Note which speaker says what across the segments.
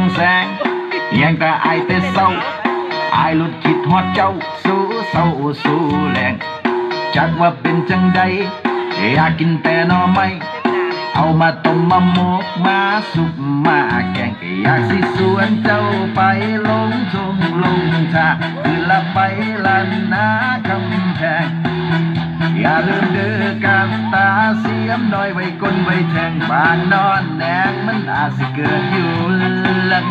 Speaker 1: งแต่อายแต่เศร้าอายหลุดคิดฮอดเจ้า สู้เศร้าสู้แรงจักว่าเป็นจังใดอยากกินแต่นอไม้เอามาต้มมาหมกมาสุกมาแกงก็อยากสิสวนเจ้าไปลงทงลงทาคือละไปลันนาคำแพงอย่าลืมเดือ กับตาเสียมน้อยไว้ก้นไว้แทงบางนอนแนงมันอาจสิเกิดอยู่ลัง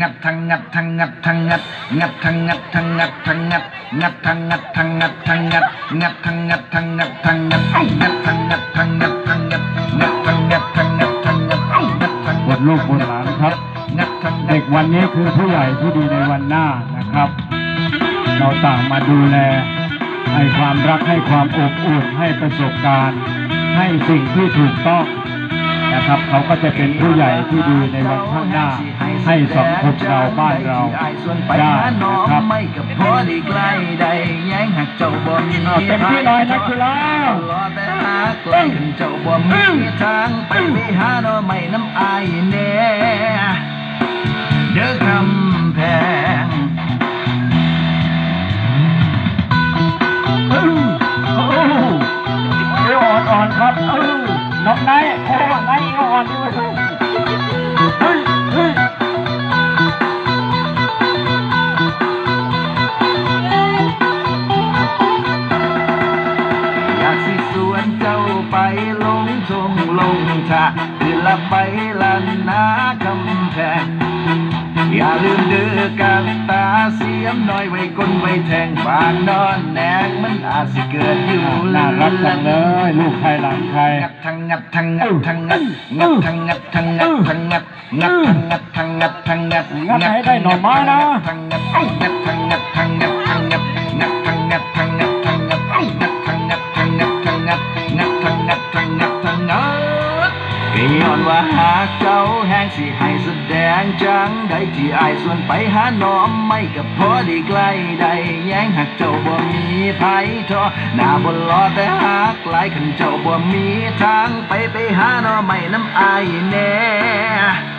Speaker 1: งัดทางงัดทางงัดทางงัดงัดทางงัดทางงัดทางงัดงัดทางงัดทางงัดทางงัดงัดทางงัดทางงัดทางงัดงัดทางงัดทางงัดทางงัดงัดทางงัดทางงัดทางงัดงัดทาง
Speaker 2: บทลูกบทหลานครับ
Speaker 1: งัดทาง
Speaker 2: เด็กวันนี้คือผู้ใหญ่ที่ดีในวันหน้านะครับ เราต่างมาดูแล ให้ความรักให้ความอบอุ่นให้ประสบการณ์ ให้สิ่งที่ถูกต้องนะครับ เขาก็จะเป็นผู้ใหญ่ที่ดีในวันข้างหน้า ให้สังคมเราบ้านเราได้นะครับ
Speaker 1: ไม่กับพอได้ใกล้ได้แย้งหักเจ้าบ่มี
Speaker 2: เอาเต็มที่หน่อยนักกีฬา
Speaker 1: รอแต่หาใกล้กันเจ้าบ่มีทางไปไปหาหน่อไม่น้ำอายแน่ ค
Speaker 2: รับเอ้าน้องไนท์โอ้ไนท์เอวอ่อนด้วยเฮ้ยเฮ้ย
Speaker 1: อยากสิสวนเจ้าไปลงทงลงชาคือละไปละนนาคำแพง อย่าลืมเดือกับตาเสียมน้อยไว้ก้นไว้แทงบางนอนแนงมันอาจสิเกิดอยู่
Speaker 2: น่ารักจังเลยลูกใครหลานใคร
Speaker 1: งัดทางงัดทางงัดทางงัดงัดทางงัดทางงัดทางงัดงัดทางงัดทางงัดทางงัด
Speaker 2: งัดให้ได้หน่อไม้นะ
Speaker 1: ทางงัดงัดทางงัดทางงัดทางงัดงัดทางงัดทางงัดทางงัดงัดทางงัดทางงัดทางงัดงัดทางงัดทางงัดทางงัดก็ย้อนว่าหากเจ้าแห้งสิให้แสดง จังใดที่อายส่วนไปหาน้อมไม่กับพอได้ใกล้ใดแย้งหักเจ้าบ่มีไผทอหน้าบนล้อแต่หักหลายขันเจ้าบ่มีทางไปไปหาน้อไม่น้ำอายแน่